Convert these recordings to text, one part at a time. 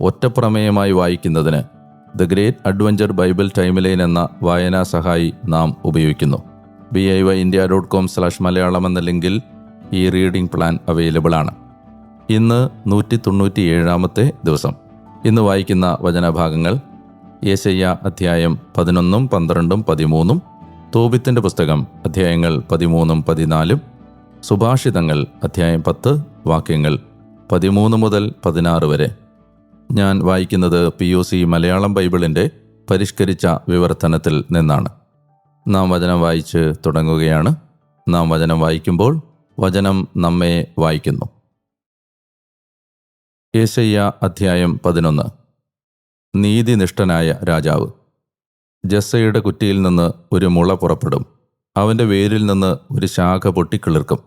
ഒറ്റപ്രമേയമായി വായിക്കുന്നതിന് the great adventure Bible timeline എന്ന വായനാ സഹായി നാം ഉപയോഗിക്കുന്നു. B I Y India dot com slash Malayalam എന്ന ലിങ്കിൽ ഈ റീഡിംഗ് പ്ലാൻ അവൈലബിൾ ആണ്. ഇന്ന് നൂറ്റി തൊണ്ണൂറ്റി ഏഴാമത്തെ ദിവസം. ഇന്ന് വായിക്കുന്ന വചനഭാഗങ്ങൾ യേശയ്യ അധ്യായം പതിനൊന്നും പന്ത്രണ്ടും പതിമൂന്നും തോബിത്തിന്റെ പുസ്തകം അധ്യായങ്ങൾ പതിമൂന്നും പതിനാലും സുഭാഷിതങ്ങൾ അധ്യായം പത്ത് വാക്യങ്ങൾ പതിമൂന്ന് മുതൽ പതിനാറ് വരെ. ഞാൻ വായിക്കുന്നത് പി ഒ സി മലയാളം ബൈബിളിന്റെ പരിഷ്കരിച്ച വിവർത്തനത്തിൽ നിന്നാണ്. നാം വചനം വായിച്ച് തുടങ്ങുകയാണ്. നാം വചനം വായിക്കുമ്പോൾ വചനം നമ്മെ വായിക്കുന്നു. യേശയ്യ അധ്യായം പതിനൊന്ന്. നീതിനിഷ്ഠനായ രാജാവ്. ജസ്സയുടെ കുറ്റിയിൽ നിന്ന് ഒരു മുള പുറപ്പെടും. അവന്റെ വേരിൽ നിന്ന് ഒരു ശാഖ പൊട്ടിക്കിളിർക്കും.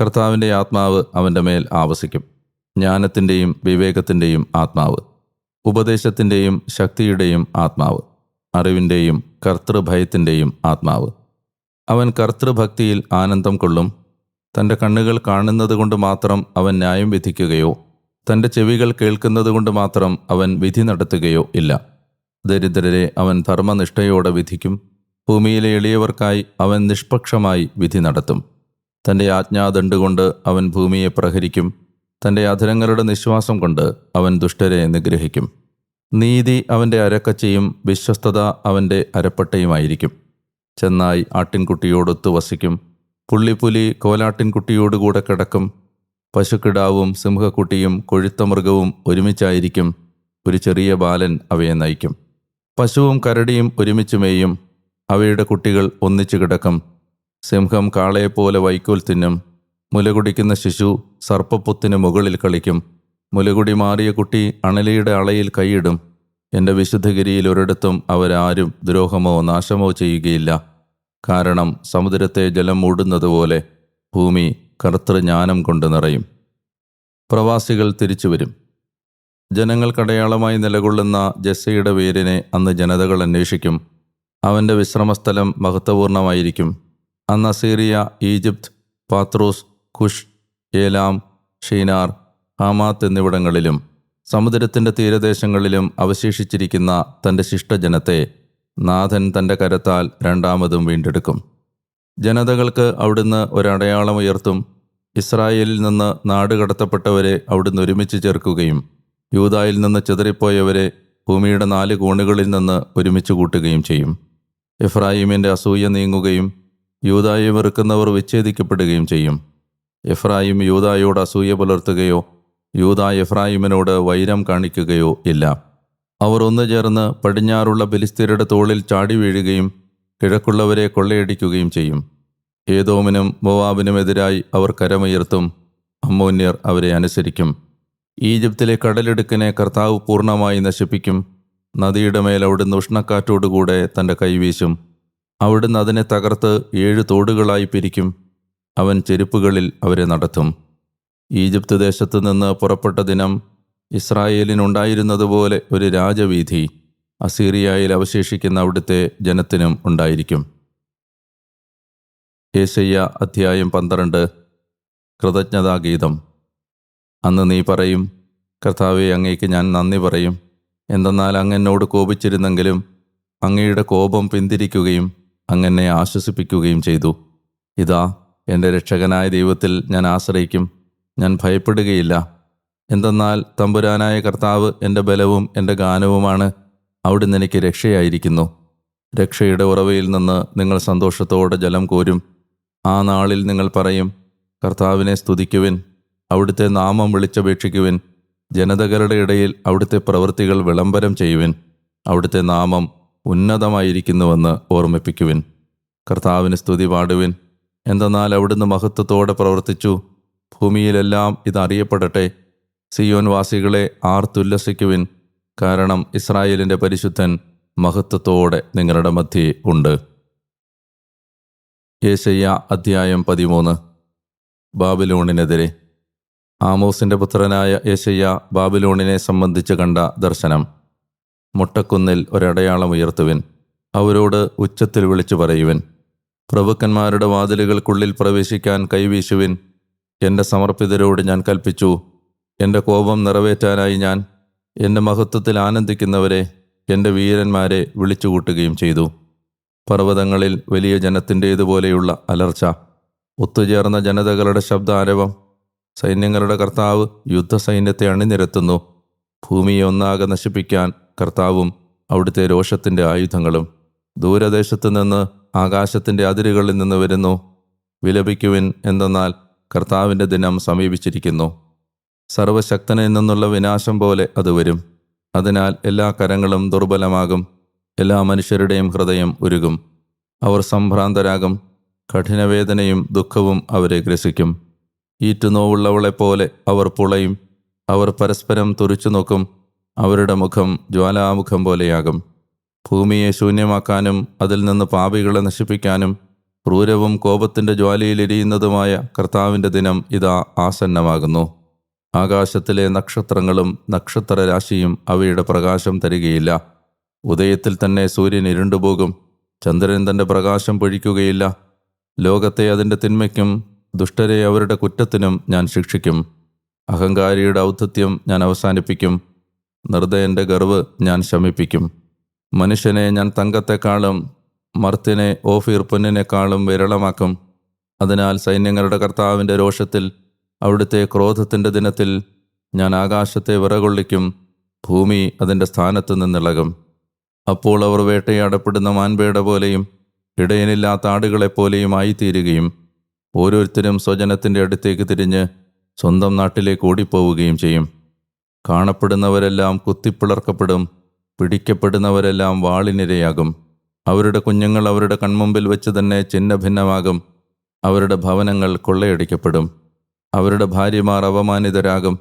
കർത്താവിന്റെ ആത്മാവ് അവന്റെ മേൽ ആവസിക്കും. ജ്ഞാനത്തിന്റെയും വിവേകത്തിന്റെയും ആത്മാവ് ഉപദേശത്തിന്റെയും ശക്തിയുടെയും ആത്മാവ് അറിവിന്റെയും കർത്തൃഭയത്തിന്റെയും ആത്മാവ്. അവൻ കർത്തൃഭക്തിയിൽ ആനന്ദം കൊള്ളും. തന്റെ കണ്ണുകൾ കാണുന്നത് കൊണ്ട് മാത്രം അവൻ ന്യായം വിധിക്കുകയോ തന്റെ ചെവികൾ കേൾക്കുന്നത് കൊണ്ട് മാത്രം അവൻ വിധി നടത്തുകയോ ഇല്ല. ദരിദ്രരെ അവൻ ധർമ്മനിഷ്ഠയോടെ വിധിക്കും. ഭൂമിയിലെ എളിയവർക്കായി അവൻ നിഷ്പക്ഷമായി വിധി നടത്തും. തന്റെ ആജ്ഞാദണ്ടുകൊണ്ട് അവൻ ഭൂമിയെ പ്രഹരിക്കും. തന്റെ അധരങ്ങളുടെ നിശ്വാസം കൊണ്ട് അവൻ ദുഷ്ടരെ നിഗ്രഹിക്കും. നീതി അവന്റെ അരക്കച്ചയും വിശ്വസ്തത അവന്റെ അരപ്പട്ടയുമായിരിക്കും. ചെന്നായി ആട്ടിൻകുട്ടിയോടൊത്തു വസിക്കും. പുള്ളിപ്പുലി കോലാട്ടിൻകുട്ടിയോടുകൂടെ കിടക്കും. പശുക്കിടാവും സിംഹക്കുട്ടിയും കൊഴുത്ത മൃഗവും ഒരുമിച്ചായിരിക്കും. ഒരു ചെറിയ ബാലൻ അവയെ നയിക്കും. പശുവും കരടിയും ഒരുമിച്ച് മേയും. അവയുടെ കുട്ടികൾ ഒന്നിച്ചു കിടക്കും. സിംഹം കാളയെപ്പോലെ വൈക്കോൽ തിന്നും. മുലകുടിക്കുന്ന ശിശു സർപ്പപ്പൊത്തിന് മുകളിൽ കളിക്കും. മുലകുടി മാറിയ കുട്ടി അണലിയുടെ അളയിൽ കൈയിടും. എന്റെ വിശുദ്ധഗിരിയിൽ ഒരിടത്തും അവരാരും ദ്രോഹമോ നാശമോ ചെയ്യുകയില്ല. കാരണം സമുദ്രത്തെ ജലം മൂടുന്നതുപോലെ ഭൂമി കർത്തൃജ്ഞാനം കൊണ്ട് നിറയും. പ്രവാസികൾ തിരിച്ചു വരും. ജനങ്ങൾക്കടയാളമായി നിലകൊള്ളുന്ന ജസ്സയുടെ വേരിനെ അന്ന് ജനതകൾ അന്വേഷിക്കും. അവന്റെ വിശ്രമസ്ഥലം മഹത്വപൂർണമായിരിക്കും. അന്ന് Assyria Egypt Pathros Cush Elam Shinar Hamath എന്നിവിടങ്ങളിലും സമുദ്രത്തിന്റെ തീരദേശങ്ങളിലും അവശേഷിച്ചിരിക്കുന്ന തന്റെ ശിഷ്ടജനത്തെ നാഥൻ തന്റെ കരത്താൽ രണ്ടാമതും വീണ്ടെടുക്കും. ജനതകൾക്ക് അവിടുന്ന് ഒരടയാളം ഉയർത്തും. ഇസ്രായേലിൽ നിന്ന് നാട് കടത്തപ്പെട്ടവരെ അവിടുന്ന് ഒരുമിച്ച് ചേർക്കുകയും യൂതായിൽ നിന്ന് ചിതറിപ്പോയവരെ ഭൂമിയുടെ നാല് കോണുകളിൽ നിന്ന് ഒരുമിച്ച് കൂട്ടുകയും ചെയ്യും. എഫ്രായിമിന്റെ അസൂയ നീങ്ങുകയും യൂതായെ വെറുക്കുന്നവർ വിച്ഛേദിക്കപ്പെടുകയും ചെയ്യും. എഫ്രായിം യൂതായോട് അസൂയ പുലർത്തുകയോ യൂത എഫ്രായിമിനോട് വൈരം കാണിക്കുകയോ ഇല്ല. അവർ ഒന്നു ചേർന്ന് പടിഞ്ഞാറുള്ള ബലിസ്തീരുടെ തോളിൽ ചാടി വീഴുകയും കിഴക്കുള്ളവരെ കൊള്ളയടിക്കുകയും ചെയ്യും. ഏതോമിനും മോവാബിനുമെതിരായി അവർ കരമുയർത്തും അമ്മോന്യർ അവരെ അനുസരിക്കും. ഈജിപ്തിലെ കടലിടുക്കിനെ കർത്താവ് പൂർണമായി നശിപ്പിക്കും നദിയുടെ മേൽ അവിടുന്ന് ഉഷ്ണക്കാറ്റോടുകൂടെ തന്റെ കൈവീശും അവിടുന്ന് അതിനെ തകർത്ത് ഏഴ് തോടുകളായി പിരിക്കും. അവൻ ചെരുപ്പുകളിൽ അവരെ നടത്തും. ഈജിപ്ത് ദേശത്തു നിന്ന് പുറപ്പെട്ട ദിനം ഇസ്രായേലിനുണ്ടായിരുന്നതുപോലെ ഒരു രാജവീഥി അസീറിയയിൽ അവശേഷിക്കുന്ന അവിടുത്തെ ജനത്തിനും ഉണ്ടായിരിക്കും. ഏശയ്യ അധ്യായം പന്ത്രണ്ട്. കൃതജ്ഞതാഗീതം. അന്ന് നീ പറയും കർത്താവെ അങ്ങേക്ക് ഞാൻ നന്ദി പറയും. എന്തെന്നാൽ അങ്ങെന്നോട് കോപിച്ചിരുന്നെങ്കിലും അങ്ങയുടെ കോപം പിന്തിരിക്കുകയും അങ്ങനെ ആശ്വസിപ്പിക്കുകയും ചെയ്തു. ഇതാ എന്റെ രക്ഷകനായ ദൈവത്തിൽ ഞാൻ ആശ്രയിക്കും. ഞാൻ ഭയപ്പെടുകയില്ല. എന്തെന്നാൽ തമ്പുരാനായ കർത്താവ് എന്റെ ബലവും എന്റെ ഗാനവുമാണ്. അവിടുന്ന് എനിക്ക് രക്ഷയായിരിക്കുന്നു. രക്ഷയുടെ ഉറവയിൽ നിന്ന് നിങ്ങൾ സന്തോഷത്തോടെ ജലം കോരും. ആ നാളിൽ നിങ്ങൾ പറയും കർത്താവിനെ സ്തുതിക്കുവിൻ അവിടുത്തെ നാമം വിളിച്ചപേക്ഷിക്കുവിൻ ജനതകളുടെ ഇടയിൽ അവിടുത്തെ പ്രവൃത്തികൾ വിളംബരം ചെയ്യുവിൻ അവിടുത്തെ നാമം ഉന്നതമായിരിക്കുന്നുവെന്ന് ഓർമ്മിപ്പിക്കുവിൻ. കർത്താവിന് സ്തുതി പാടുവിൻ എന്തെന്നാൽ അവിടുന്ന് മഹത്വത്തോടെ പ്രവർത്തിച്ചു. ഭൂമിയിലെല്ലാം ഇതറിയപ്പെടട്ടെ. സിയോൻവാസികളെ സിയോൻ വാസികളെ ആർത്തുല്ലസിക്കുവിൻ കാരണം ഇസ്രായേലിന്റെ പരിശുദ്ധൻ മഹത്വത്തോടെ നിങ്ങളുടെ മധ്യേ ഉണ്ട്. യേശയ്യ അധ്യായം പതിമൂന്ന്. ബാബിലോണിനെതിരെ. ആമോസിന്റെ പുത്രനായ യേശയ്യ ബാബിലോണിനെ സംബന്ധിച്ച് കണ്ട ദർശനം. മുട്ടക്കുന്നിൽ ഒരടയാളം ഉയർത്തുവിൻ. അവരോട് ഉച്ചത്തിൽ വിളിച്ചു പറയുവിൻ. പ്രഭുക്കന്മാരുടെ വാതിലുകൾക്കുള്ളിൽ പ്രവേശിക്കാൻ കൈവീശുവിൻ എന്റെ സമർപ്പിതരോട് ഞാൻ കൽപ്പിച്ചു. എന്റെ കോപം നിറവേറ്റാനായി ഞാൻ എന്റെ മഹത്വത്തിൽ ആനന്ദിക്കുന്നവരെ എന്റെ വീരന്മാരെ വിളിച്ചുകൂട്ടുകയും ചെയ്തു. പർവതങ്ങളിൽ വലിയ ജനത്തിന്റേതുപോലെയുള്ള അലർച്ച ഒത്തുചേർന്ന ജനതകളുടെ ശബ്ദാരവം സൈന്യങ്ങളുടെ കർത്താവ് യുദ്ധസൈന്യത്തെ അണിനിരത്തുന്നു. ഭൂമിയെ ഒന്നാകെ നശിപ്പിക്കാൻ കർത്താവും അവിടുത്തെ രോഷത്തിന്റെ ആയുധങ്ങളും. ദൂരദേശത്തു നിന്ന് ആകാശത്തിന്റെ അതിരുകളിൽ നിന്ന് വരുന്നു. വിലപിക്കുവിൻ എന്തെന്നാൽ കർത്താവിന്റെ ദിനം സമീപിച്ചിരിക്കുന്നു. സർവശക്തനിൽ നിന്നുള്ള വിനാശം പോലെ അത് വരും. അതിനാൽ എല്ലാ കരങ്ങളും ദുർബലമാകും. എല്ലാ മനുഷ്യരുടെയും ഹൃദയം ഉരുകും. അവർ സംഭ്രാന്തരാകും. കഠിനവേദനയും ദുഃഖവും അവരെ ഗ്രസിക്കും. ഈറ്റുനോവുള്ളവളെപ്പോലെ അവർ പുളയും. അവർ പരസ്പരം തുറിച്ചു നോക്കും അവരുടെ മുഖം ജ്വാലാമുഖം പോലെയാകും. ഭൂമിയെ ശൂന്യമാക്കാനും അതിൽ നിന്ന് പാപികളെ നശിപ്പിക്കാനും ക്രൂരവും കോപത്തിന്റെ ജ്വാലയിലെരിയുന്നതുമായ കർത്താവിന്റെ ദിനം ഇതാ ആസന്നമാകുന്നു. ആകാശത്തിലെ നക്ഷത്രങ്ങളും നക്ഷത്രരാശിയും അവയുടെ പ്രകാശം തരികയില്ല. ഉദയത്തിൽ തന്നെ സൂര്യൻ ഇരുണ്ടുപോകും. ചന്ദ്രൻ തന്റെ പ്രകാശം പൊഴിക്കുകയില്ല. ലോകത്തെ അതിന്റെ തിന്മയ്ക്കും ദുഷ്ടരെ അവരുടെ കുറ്റത്തിനും ഞാൻ ശിക്ഷിക്കും. അഹങ്കാരിയുടെ ഔദ്ധത്യം ഞാൻ അവസാനിപ്പിക്കും. നിർദ്ദയന്റെ ഗർവ് ഞാൻ ശമിപ്പിക്കും. മനുഷ്യനെ ഞാൻ തങ്കത്തെക്കാളും മർത്തിനെ ഓഫീർ പൊന്നിനേക്കാളും വിരളമാക്കും. അതിനാൽ സൈന്യങ്ങളുടെ കർത്താവിന്റെ രോഷത്തിൽ അവിടുത്തെ ക്രോധത്തിന്റെ ദിനത്തിൽ ഞാൻ ആകാശത്തെ വിറകൊള്ളിക്കും ഭൂമി അതിന്റെ സ്ഥാനത്ത് നിന്നിളകും. അപ്പോൾ അവർ വേട്ടയാടപ്പെടുന്ന മാൻപേട പോലെയും ഇടയനില്ലാത്ത ആടുകളെപ്പോലെയും ആയിത്തീരുകയും ഓരോരുത്തരും സ്വജനത്തിന്റെ അടുത്തേക്ക് തിരിഞ്ഞ് സ്വന്തം നാട്ടിലേക്ക് ഓടിപ്പോവുകയും ചെയ്യും. കാണപ്പെടുന്നവരെല്ലാം കുത്തിപ്പിളർക്കപ്പെടും പിടിക്കപ്പെടുന്നവരെല്ലാം വാളിനിരയാകും. അവരുടെ കുഞ്ഞുങ്ങൾ അവരുടെ കൺമുമ്പിൽ വെച്ച് തന്നെ ചിഹ്നഭിന്നമാകും. അവരുടെ ഭവനങ്ങൾ കൊള്ളയടിക്കപ്പെടും. അവരുടെ ഭാര്യമാർ അവമാനിതരാകും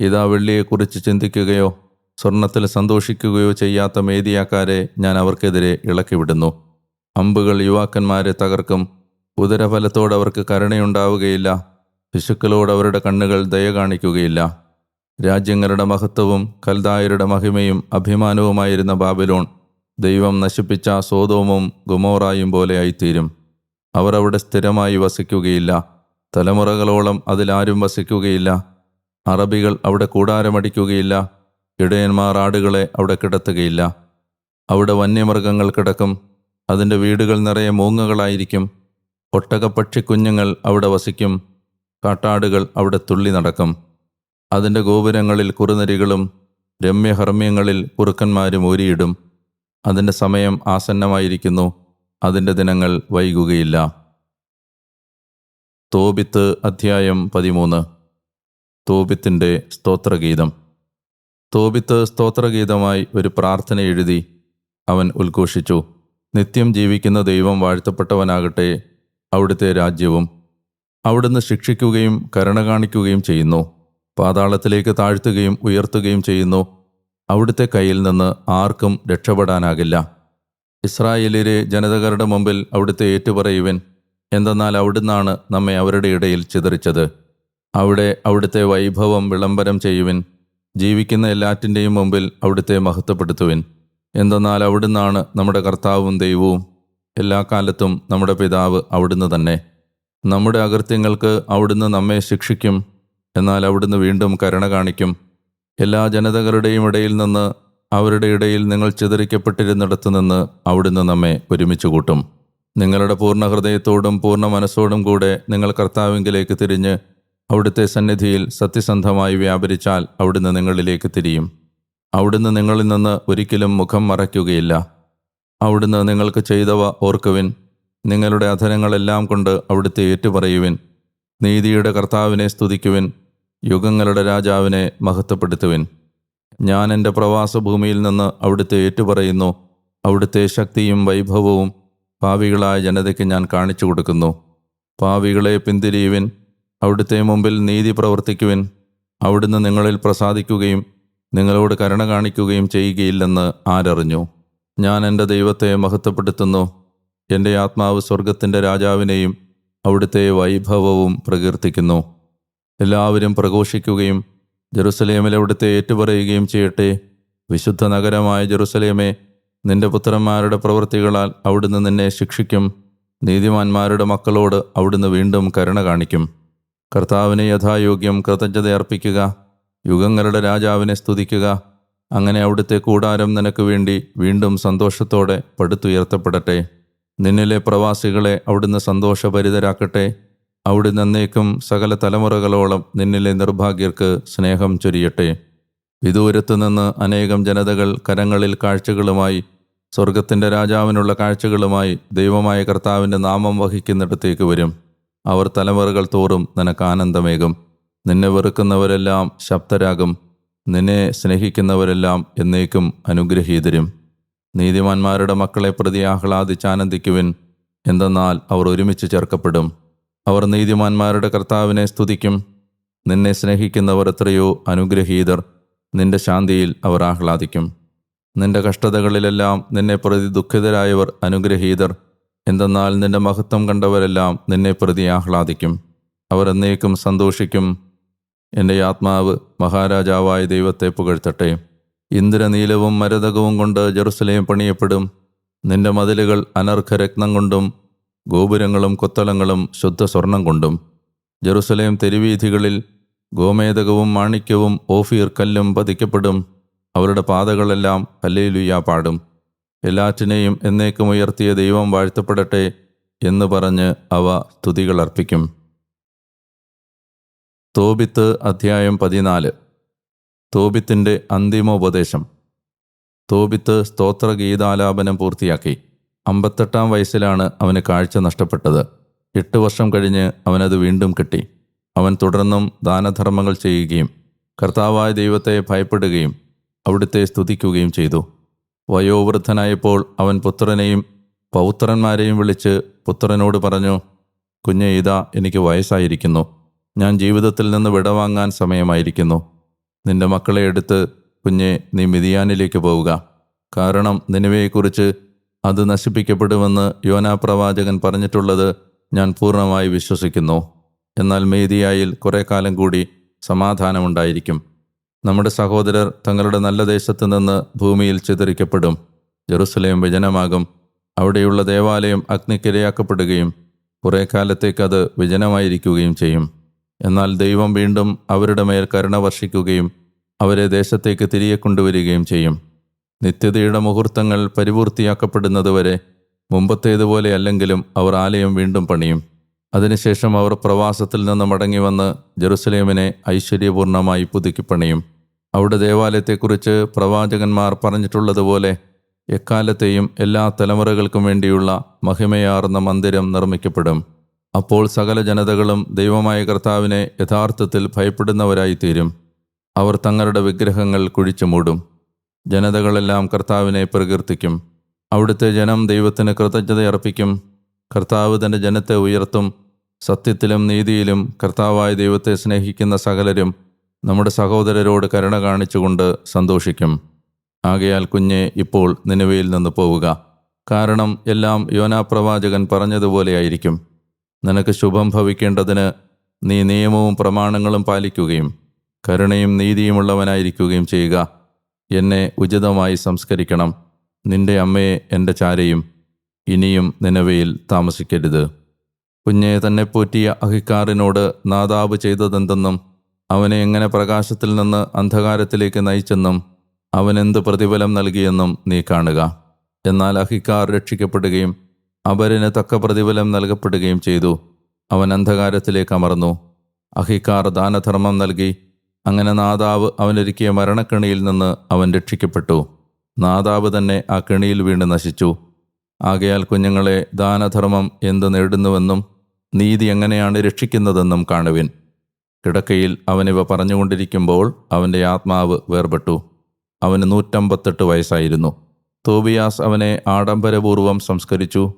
ഇതാ വെള്ളിയെക്കുറിച്ച് ചിന്തിക്കുകയോ സ്വർണത്തിൽ സന്തോഷിക്കുകയോ ചെയ്യാത്ത മേദിയാക്കാരെ ഞാൻ അവർക്കെതിരെ ഇളക്കിവിടുന്നു. അമ്പുകൾ യുവാക്കന്മാരെ തകർക്കും. ഉദരഫലത്തോട് കരുണയുണ്ടാവുകയില്ല. ശിശുക്കളോട് അവരുടെ കണ്ണുകൾ ദയ കാണിക്കുകയില്ല. രാജ്യങ്ങളുടെ മഹത്വവും കൽദായരുടെ മഹിമയും അഭിമാനവുമായിരുന്ന ബാബിലോൺ ദൈവം നശിപ്പിച്ച സോതോമും ഗുമോറായും പോലെയായിത്തീരും അവർ അവിടെ സ്ഥിരമായി വസിക്കുകയില്ല. തലമുറകളോളം അതിലാരും വസിക്കുകയില്ല. അറബികൾ അവിടെ കൂടാരമടിക്കുകയില്ല. ഇടയന്മാർ ആടുകളെ അവിടെ കിടത്തുകയില്ല. അവിടെ വന്യമൃഗങ്ങൾ കിടക്കും. അതിന്റെ വീടുകൾ നിറയെ മൂങ്ങകളായിരിക്കും. ഒട്ടകപ്പക്ഷിക്കുഞ്ഞുങ്ങൾ അവിടെ വസിക്കും. കാട്ടാടുകൾ അവിടെ തുള്ളി നടക്കും. അതിന്റെ ഗോപുരങ്ങളിൽ കുറുനരികളും രമ്യഹർമ്മ്യങ്ങളിൽ കുറുക്കന്മാരും ഊരിയിടും. അതിന്റെ സമയം ആസന്നമായിരിക്കുന്നു. അതിന്റെ ദിനങ്ങൾ വൈകുകയില്ല. തോബിത്ത് അധ്യായം പതിമൂന്ന്. തോബിത്തിന്റെ സ്തോത്രഗീതം. തോബിത്ത് സ്തോത്രഗീതമായി ഒരു പ്രാർത്ഥന എഴുതി അവൻ ഉദ്ഘോഷിച്ചു. നിത്യം ജീവിക്കുന്ന ദൈവം വാഴ്ത്തപ്പെട്ടവനാകട്ടെ അവിടുത്തെ രാജ്യവും അവിടുന്ന് ശിക്ഷിക്കുകയും കരുണ കാണിക്കുകയും ചെയ്യുന്നു. പാതാളത്തിലേക്ക് താഴ്ത്തുകയും ഉയർത്തുകയും ചെയ്യുന്നു. അവിടുത്തെ കയ്യിൽ നിന്ന് ആർക്കും രക്ഷപ്പെടാനാകില്ല. ഇസ്രായേലിലെ ജനതകളുടെ മുമ്പിൽ അവിടുത്തെ ഏറ്റുപറയുവൻ എന്തെന്നാൽ അവിടുന്നാണ് നമ്മെ അവരുടെ ഇടയിൽ ചിതറിച്ചത്. അവിടെ അവിടുത്തെ വൈഭവം വിളംബരം ചെയ്യുവിൻ. ജീവിക്കുന്ന എല്ലാറ്റിന്റെയും മുമ്പിൽ അവിടുത്തെ മഹത്വപ്പെടുത്തുവിൻ. എന്തെന്നാൽ അവിടുന്നാണ് നമ്മുടെ കർത്താവും ദൈവവും. എല്ലാ കാലത്തും നമ്മുടെ പിതാവ് അവിടുന്ന് തന്നെ. നമ്മുടെ അകൃത്യങ്ങൾക്ക് അവിടുന്ന് നമ്മെ ശിക്ഷിക്കും. എന്നാൽ അവിടുന്ന് വീണ്ടും കരുണ കാണിക്കും. എല്ലാ ജനതകളുടെയും ഇടയിൽ നിന്ന് അവരുടെ ഇടയിൽ നിങ്ങൾ ചിതറിക്കപ്പെട്ടിരുന്നിടത്തു നിന്ന് അവിടുന്ന് നമ്മെ ഒരുമിച്ച് കൂട്ടും. നിങ്ങളുടെ പൂർണ ഹൃദയത്തോടും പൂർണ മനസ്സോടും കൂടെ നിങ്ങൾ കർത്താവിങ്കിലേക്ക് തിരിഞ്ഞ് അവിടുത്തെ സന്നിധിയിൽ സത്യസന്ധമായി വ്യാപരിച്ചാൽ അവിടുന്ന് നിങ്ങളിലേക്ക് തിരിയും. അവിടുന്ന് നിങ്ങളിൽ നിന്ന് ഒരിക്കലും മുഖം മറയ്ക്കുകയില്ല. അവിടുന്ന് നിങ്ങൾക്ക് ചെയ്തവ ഓർക്കുവിൻ. നിങ്ങളുടെ അധരങ്ങളെല്ലാം കൊണ്ട് അവിടുത്തെ ഏറ്റുപറയുവിൻ. നീതിയുടെ കർത്താവിനെ സ്തുതിക്കുവിൻ യുഗങ്ങളുടെ രാജാവിനെ മഹത്വപ്പെടുത്തുവിൻ. ഞാൻ എന്റെ പ്രവാസഭൂമിയിൽ നിന്ന് അവിടുത്തെ ഏറ്റുപറയുന്നു അവിടുത്തെ ശക്തിയും വൈഭവവും പാവികളായ ജനതയ്ക്ക് ഞാൻ കാണിച്ചു കൊടുക്കുന്നു. പാവികളെ പിന്തിരിയുവിൻ അവിടുത്തെ മുമ്പിൽ നീതി പ്രവർത്തിക്കുവിൻ. അവിടുന്ന് നിങ്ങളിൽ പ്രസാദിക്കുകയും നിങ്ങളോട് കരുണ കാണിക്കുകയും ചെയ്യുകയില്ലെന്ന് ആരറിഞ്ഞു. ഞാൻ എന്റെ ദൈവത്തെ മഹത്വപ്പെടുത്തുന്നു എന്റെ ആത്മാവ് സ്വർഗത്തിന്റെ രാജാവിനെയും അവിടുത്തെ വൈഭവവും പ്രകീർത്തിക്കുന്നു. എല്ലാവരും പ്രഘോഷിക്കുകയും ജെറുസലേമിൽ അവിടുത്തെ ഏറ്റുപറയുകയും ചെയ്യട്ടെ. വിശുദ്ധ നഗരമായ ജെറുസലേമേ നിന്റെ പുത്രന്മാരുടെ പ്രവൃത്തികളാൽ അവിടുന്ന് നിന്നെ ശിക്ഷിക്കും. നീതിമാന്മാരുടെ മക്കളോട് അവിടുന്ന് വീണ്ടും കരുണ കാണിക്കും. കർത്താവിനെ യഥായോഗ്യം കൃതജ്ഞത അർപ്പിക്കുക. യുഗങ്ങളുടെ രാജാവിനെ സ്തുതിക്കുക. അങ്ങനെ അവിടുത്തെ കൂടാരം നിനക്ക് വേണ്ടി വീണ്ടും സന്തോഷത്തോടെ പടുത്തുയർത്തപ്പെടട്ടെ. നിന്നിലെ പ്രവാസികളെ അവിടുന്ന് സന്തോഷഭരിതരാക്കട്ടെ. അവിടുന്ന് എന്നേക്കും സകല തലമുറകളോളം നിന്നിലെ നിർഭാഗ്യർക്ക് സ്നേഹം ചൊരിയട്ടെ. വിദൂരത്തു നിന്ന് അനേകം ജനതകൾ കരങ്ങളിൽ കാഴ്ചകളുമായി സ്വർഗത്തിന്റെ രാജാവിനുള്ള കാഴ്ചകളുമായി ദൈവമായ കർത്താവിന്റെ നാമം വഹിക്കുന്നിടത്തേക്ക് വരും. അവർ തലമുറകൾ തോറും നിനക്ക് ആനന്ദമേകും. നിന്നെ വെറുക്കുന്നവരെല്ലാം ശബ്ദരാകും. നിന്നെ സ്നേഹിക്കുന്നവരെല്ലാം എന്നേക്കും അനുഗ്രഹീതരും. നീതിമാന്മാരുടെ മക്കളെ പ്രതി ആഹ്ലാദിച്ചാനന്ദിക്കുവിൻ എന്തെന്നാൽ അവർ ഒരുമിച്ച് ചേർക്കപ്പെടും. അവർ നീതിമാന്മാരുടെ കർത്താവിനെ സ്തുതിക്കും. നിന്നെ സ്നേഹിക്കുന്നവർ എത്രയോ അനുഗ്രഹീതർ. നിന്റെ ശാന്തിയിൽ അവർ ആഹ്ലാദിക്കും. നിന്റെ കഷ്ടതകളിലെല്ലാം നിന്നെ പ്രതി ദുഃഖിതരായവർ അനുഗ്രഹീതർ. എന്തെന്നാൽ നിന്റെ മഹത്വം കണ്ടവരെല്ലാം നിന്നെ പ്രതി ആഹ്ലാദിക്കും. അവർ എന്നേക്കും സന്തോഷിക്കും. എന്റെ ആത്മാവ് മഹാരാജാവായ ദൈവത്തെ പുകഴ്ത്തട്ടെ. ഇന്ദ്രനീലവും മരതകവും കൊണ്ട് ജെറുസലേം പണിയപ്പെടും. നിന്റെ മതിലുകൾ അനർഘരത്നം കൊണ്ടും ഗോപുരങ്ങളും കൊത്തളങ്ങളും ശുദ്ധ സ്വർണം കൊണ്ടും. ജെറുസലേം തെരുവീഥികളിൽ ഗോമേതകവും മാണിക്യവും ഓഫീർ കല്ലും പതിക്കപ്പെടും. അവരുടെ പാതകളെല്ലാം ഹല്ലേലുയ്യ പാടും. എല്ലാറ്റിനെയും എന്നേക്കും ഉയർത്തിയ ദൈവം വാഴ്ത്തപ്പെടട്ടെ എന്ന് പറഞ്ഞ് അവ സ്തുതികളർപ്പിക്കും. തോബിത്ത് അധ്യായം പതിനാല്. തോബിത്തിന്റെ അന്തിമോപദേശം. തോബിത്ത് സ്തോത്രഗീതാലാപനം പൂർത്തിയാക്കി. അമ്പത്തെട്ടാം വയസ്സിലാണ് അവന് കാഴ്ച നഷ്ടപ്പെട്ടത്. എട്ട് വർഷം കഴിഞ്ഞ് അവനത് വീണ്ടും കിട്ടി. അവൻ തുടർന്നും ദാനധർമ്മങ്ങൾ ചെയ്യുകയും കർത്താവായ ദൈവത്തെ ഭയപ്പെടുകയും അവിടുത്തെ സ്തുതിക്കുകയും ചെയ്തു. വയോവൃദ്ധനായപ്പോൾ അവൻ പുത്രനെയും പൗത്രന്മാരെയും വിളിച്ച് പുത്രനോട് പറഞ്ഞു കുഞ്ഞെ ഇതാ എനിക്ക് വയസ്സായിരിക്കുന്നു. ഞാൻ ജീവിതത്തിൽ നിന്ന് വിടവാങ്ങാൻ സമയമായിരിക്കുന്നു. നിന്റെ മക്കളെ എടുത്ത് കുഞ്ഞെ നീ മിതിയാനിലേക്ക് പോവുക. കാരണം നിലവയെക്കുറിച്ച് അത് നശിപ്പിക്കപ്പെടുമെന്ന് യോനാ പ്രവാചകൻ പറഞ്ഞിട്ടുള്ളത് ഞാൻ പൂർണമായി വിശ്വസിക്കുന്നു. എന്നാൽ മേദിയായിൽ കുറേ കാലം കൂടി സമാധാനമുണ്ടായിരിക്കും. നമ്മുടെ സഹോദരർ തങ്ങളുടെ നല്ല ദേശത്ത് നിന്ന് ഭൂമിയിൽ ചിതറിക്കപ്പെടും. ജെറുസലേം വിജനമാകും. അവിടെയുള്ള ദേവാലയം അഗ്നിക്കിരയാക്കപ്പെടുകയും കുറേ കാലത്തേക്കത് വിജനമായിരിക്കുകയും ചെയ്യും. എന്നാൽ ദൈവം വീണ്ടും അവരുടെ മേൽ കരുണ വർഷിക്കുകയും അവരെ ദേശത്തേക്ക് തിരികെ കൊണ്ടുവരികയും ചെയ്യും. നിത്യതയുടെ മുഹൂർത്തങ്ങൾ പരിപൂർത്തിയാക്കപ്പെടുന്നതുവരെ മുമ്പത്തേതുപോലെ അല്ലെങ്കിലും അവർ ആലയം വീണ്ടും പണിയും. അതിനുശേഷം അവർ പ്രവാസത്തിൽ നിന്ന് മടങ്ങി വന്ന് ജെറുസലേമിനെ ഐശ്വര്യപൂർണമായി പുതുക്കിപ്പണിയും അവിടെ ദേവാലയത്തെക്കുറിച്ച് പ്രവാചകന്മാർ പറഞ്ഞിട്ടുള്ളതുപോലെ എക്കാലത്തെയും എല്ലാ തലമുറകൾക്കും വേണ്ടിയുള്ള മഹിമയാർന്ന മന്ദിരം നിർമ്മിക്കപ്പെടും. അപ്പോൾ സകല ജനതകളും ദൈവമായ കർത്താവിനെ യഥാർത്ഥത്തിൽ ഭയപ്പെടുന്നവരായിത്തീരും. അവർ തങ്ങളുടെ വിഗ്രഹങ്ങൾ കുഴിച്ചു മൂടും. ജനതകളെല്ലാം കർത്താവിനെ പ്രകീർത്തിക്കും. അവിടുത്തെ ജനം ദൈവത്തിന് കൃതജ്ഞതയർപ്പിക്കും കർത്താവ് തന്റെ ജനത്തെ ഉയർത്തും. സത്യത്തിലും നീതിയിലും കർത്താവായ ദൈവത്തെ സ്നേഹിക്കുന്ന സകലരും നമ്മുടെ സഹോദരരോട് കരുണ കാണിച്ചുകൊണ്ട് സന്തോഷിക്കും. ആകയാൽ കുഞ്ഞെ ഇപ്പോൾ നിലവിയിൽ നിന്ന് പോവുക. കാരണം എല്ലാം യോനാപ്രവാചകൻ പറഞ്ഞതുപോലെയായിരിക്കും നിനക്ക് ശുഭം ഭവിക്കേണ്ടതിന് നീ നിയമവും പ്രമാണങ്ങളും പാലിക്കുകയും കരുണയും നീതിയുമുള്ളവനായിരിക്കുകയും ചെയ്യുക. എന്നെ ഉചിതമായി സംസ്കരിക്കണം. നിന്റെ അമ്മയെ എന്റെ ചാരയും ഇനിയും നിലവയിൽ താമസിക്കരുത്. കുഞ്ഞെ തന്നെ പോറ്റിയ അഹിക്കാറിനോട് നാദാബ് ചെയ്തതെന്തെന്നും അവനെ എങ്ങനെ പ്രകാശത്തിൽ നിന്ന് അന്ധകാരത്തിലേക്ക് നയിച്ചെന്നും അവനെന്ത് പ്രതിഫലം നൽകിയെന്നും നീ കാണുക. എന്നാൽ അഹിക്കാർ രക്ഷിക്കപ്പെടുകയും അപരന് തക്ക പ്രതിഫലം നൽകപ്പെടുകയും ചെയ്തു. അവൻ അന്ധകാരത്തിലേക്ക് അമർന്നു. അഹിക്കാർ ദാനധർമ്മം നൽകി. അങ്ങനെ നാദാവ് അവനൊരുക്കിയ മരണക്കെണിയിൽ നിന്ന് അവൻ രക്ഷിക്കപ്പെട്ടു. നാദാവ് തന്നെ ആ കെണിയിൽ വീണ് നശിച്ചു. ആകയാൽ കുഞ്ഞുങ്ങളെ ദാനധർമ്മം എന്ത് നേടുന്നുവെന്നും നീതി എങ്ങനെയാണ് രക്ഷിക്കുന്നതെന്നും കാണുവിൻ. കിടക്കയിൽ അവനിവ പറഞ്ഞുകൊണ്ടിരിക്കുമ്പോൾ അവന്റെ ആത്മാവ് വേർപെട്ടു. അവന് നൂറ്റമ്പത്തെട്ട് വയസ്സായിരുന്നു. തോബിയാസ് അവനെ ആഡംബരപൂർവം സംസ്കരിച്ചു.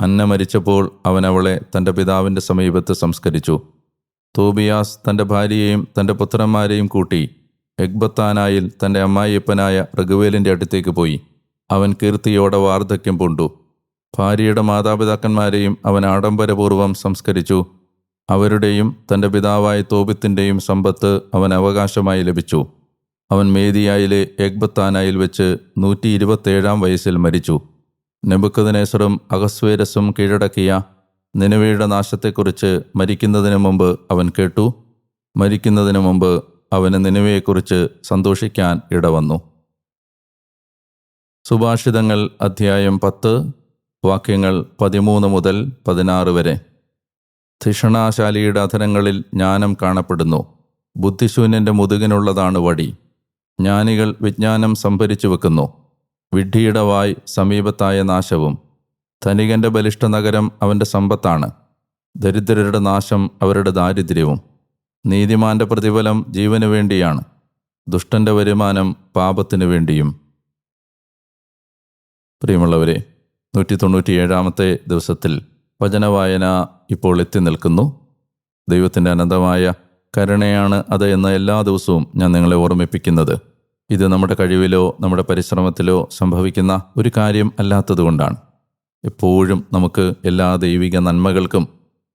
അന്ന മരിച്ചപ്പോൾ അവൻ അവളെ തന്റെ പിതാവിന്റെ സമീപത്ത് സംസ്കരിച്ചു. തോബിയാസ് തന്റെ ഭാര്യയെയും തന്റെ പുത്രന്മാരെയും കൂട്ടി എഗ്ബത്താനായിൽ തന്റെ അമ്മായിയപ്പനായ റഘുവേലിന്റെ അടുത്തേക്ക് പോയി. അവൻ കീർത്തിയോടെ വാർദ്ധക്യം പൂണ്ടു. ഭാര്യയുടെ മാതാപിതാക്കന്മാരെയും അവൻ ആഡംബരപൂർവം സംസ്കരിച്ചു. അവരുടെയും തന്റെ പിതാവായ തോബിത്തിന്റെയും സമ്പത്ത് അവൻ അവകാശമായി ലഭിച്ചു. അവൻ മേദിയായിലെ എഗ്ബത്താനായിൽ വെച്ച് നൂറ്റി ഇരുപത്തേഴാം വയസ്സിൽ മരിച്ചു. നെബുക്കദനേസറും അഗസ്വേരസും കീഴടക്കിയ നിലവയുടെ നാശത്തെക്കുറിച്ച് മരിക്കുന്നതിന് മുമ്പ് അവൻ കേട്ടു. മരിക്കുന്നതിന് മുമ്പ് അവന് നിലവയെക്കുറിച്ച് സന്തോഷിക്കാൻ ഇടവന്നു. സുഭാഷിതങ്ങൾ അധ്യായം പത്ത് വാക്യങ്ങൾ പതിമൂന്ന് മുതൽ പതിനാറ് വരെ. ധിഷണാശാലിയുടെ അധരങ്ങളിൽ ജ്ഞാനം കാണപ്പെടുന്നു. ബുദ്ധിശൂന്യന്റെ മുതുകിനുള്ളതാണ് വടി. ജ്ഞാനികൾ വിജ്ഞാനം സംഭരിച്ചു വെക്കുന്നു. വിഡ്ഢിയുടെ വായ് സമീപത്തായ നാശവും. ധനികന്റെ ബലിഷ്ഠ നഗരം അവന്റെ സമ്പത്താണ്. ദരിദ്രരുടെ നാശം അവരുടെ ദാരിദ്ര്യവും. നീതിമാന്റെ പ്രതിഫലം ജീവന് വേണ്ടിയാണ്. ദുഷ്ടന്റെ വരുമാനം പാപത്തിനു വേണ്ടിയും. പ്രിയമുള്ളവരെ നൂറ്റി തൊണ്ണൂറ്റിയേഴാമത്തെ ദിവസത്തിൽ വചനവായന ഇപ്പോൾ എത്തി നിൽക്കുന്നു. ദൈവത്തിന്റെ അനന്തമായ കരുണയാണ് അത് എന്ന എല്ലാ ദിവസവും ഞാൻ നിങ്ങളെ ഓർമ്മിപ്പിക്കുന്നത്. ഇത് നമ്മുടെ കഴിവിലോ നമ്മുടെ പരിശ്രമത്തിലോ സംഭവിക്കുന്ന ഒരു കാര്യം അല്ലാത്തതുകൊണ്ടാണ്. എപ്പോഴും നമുക്ക് എല്ലാ ദൈവിക നന്മകൾക്കും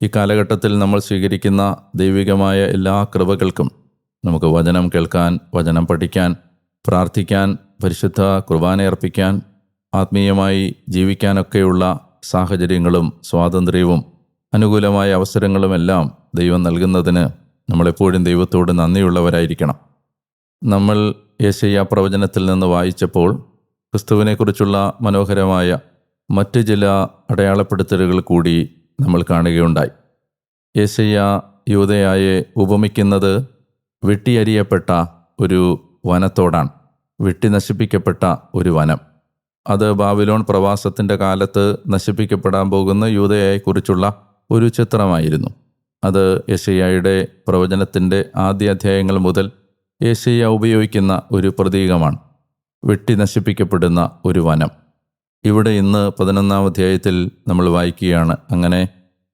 ഈ കാലഘട്ടത്തിൽ നമ്മൾ സ്വീകരിക്കുന്ന ദൈവികമായ എല്ലാ കൃപകൾക്കും നമുക്ക് വചനം കേൾക്കാൻ വചനം പഠിക്കാൻ പ്രാർത്ഥിക്കാൻ പരിശുദ്ധ കുർബാന അർപ്പിക്കാൻ ആത്മീയമായി ജീവിക്കാനൊക്കെയുള്ള സാഹചര്യങ്ങളും സ്വാതന്ത്ര്യവും അനുകൂലമായ അവസരങ്ങളുമെല്ലാം ദൈവം നൽകുന്നതിന് നമ്മളെപ്പോഴും ദൈവത്തോട് നന്ദിയുള്ളവരായിരിക്കണം. നമ്മൾ യേശയ്യ പ്രവചനത്തിൽ നിന്ന് വായിച്ചപ്പോൾ ക്രിസ്തുവിനെക്കുറിച്ചുള്ള മനോഹരമായ മറ്റ് ചില അടയാളപ്പെടുത്തലുകൾ കൂടി നമ്മൾ കാണുകയുണ്ടായി. യേശയ്യ യൂതയായെ ഉപമിക്കുന്നത് വെട്ടിയരിയപ്പെട്ട ഒരു വനത്തോടാണ്. വെട്ടി നശിപ്പിക്കപ്പെട്ട ഒരു വനം. അത് ബാബിലോൺ പ്രവാസത്തിന്റെ കാലത്ത് നശിപ്പിക്കപ്പെടാൻ പോകുന്ന യൂതയെക്കുറിച്ചുള്ള ഒരു ചിത്രമായിരുന്നു. അത് യശയ്യയുടെ പ്രവചനത്തിന്റെ ആദ്യ അധ്യായങ്ങൾ മുതൽ യേശയ്യ ഉപയോഗിക്കുന്ന ഒരു പ്രതീകമാണ് വെട്ടി നശിപ്പിക്കപ്പെടുന്ന ഒരു വനം. ഇവിടെ ഇന്ന് പതിനൊന്നാം അധ്യായത്തിൽ നമ്മൾ വായിക്കുകയാണ് അങ്ങനെ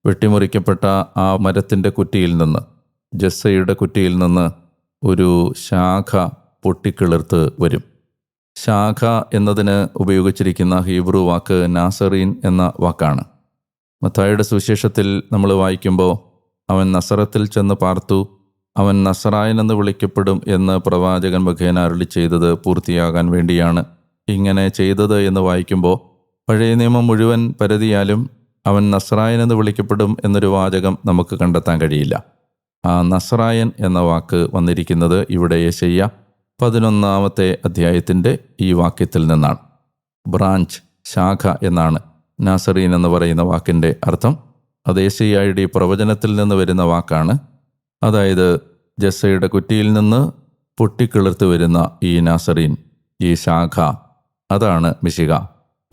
വെട്ടിമുറിക്കപ്പെട്ട ആ മരത്തിന്റെ കുറ്റിയിൽ നിന്ന് ജസ്സയുടെ കുറ്റിയിൽ നിന്ന് ഒരു ശാഖ പൊട്ടിക്കിളിർത്ത് വരും. ശാഖ എന്നതിന് ഉപയോഗിച്ചിരിക്കുന്ന ഹീബ്രു വാക്ക് നാസറീൻ എന്ന വാക്കാണ്. മത്തായുടെ സുവിശേഷത്തിൽ നമ്മൾ വായിക്കുമ്പോൾ അവൻ നസറത്തിൽ ചെന്ന് പാർത്തു അവൻ നസറായൻ എന്ന് വിളിക്കപ്പെടും എന്ന് പ്രവാചകൻ മുഖേന അരുളി ചെയ്തത് പൂർത്തിയാകാൻ വേണ്ടിയാണ്. ഇങ്ങനെ ചെയ്തത് എന്ന് വായിക്കുമ്പോൾ പഴയ നിയമം മുഴുവൻ പരതിയാലും അവൻ നസറായൻ എന്ന് വിളിക്കപ്പെടും എന്നൊരു വാചകം നമുക്ക് കണ്ടെത്താൻ കഴിയില്ല. ആ നസ്രായൻ എന്ന വാക്ക് വന്നിരിക്കുന്നത് ഇവിടെ യേശയ്യ പതിനൊന്നാമത്തെ അധ്യായത്തിന്റെ ഈ വാക്യത്തിൽ നിന്നാണ്. ബ്രാഞ്ച് ശാഖ എന്നാണ് നാസറീൻ എന്ന് പറയുന്ന വാക്കിന്റെ അർത്ഥം. അത് യേശയ്യായുടെ പ്രവചനത്തിൽ നിന്ന് വരുന്ന വാക്കാണ്. അതായത് ജസ്സയുടെ കുറ്റിയിൽ നിന്ന് പൊട്ടിക്കിളിർത്ത് വരുന്ന ഈ നാസറീൻ ഈ ശാഖ അതാണ് മിശിക.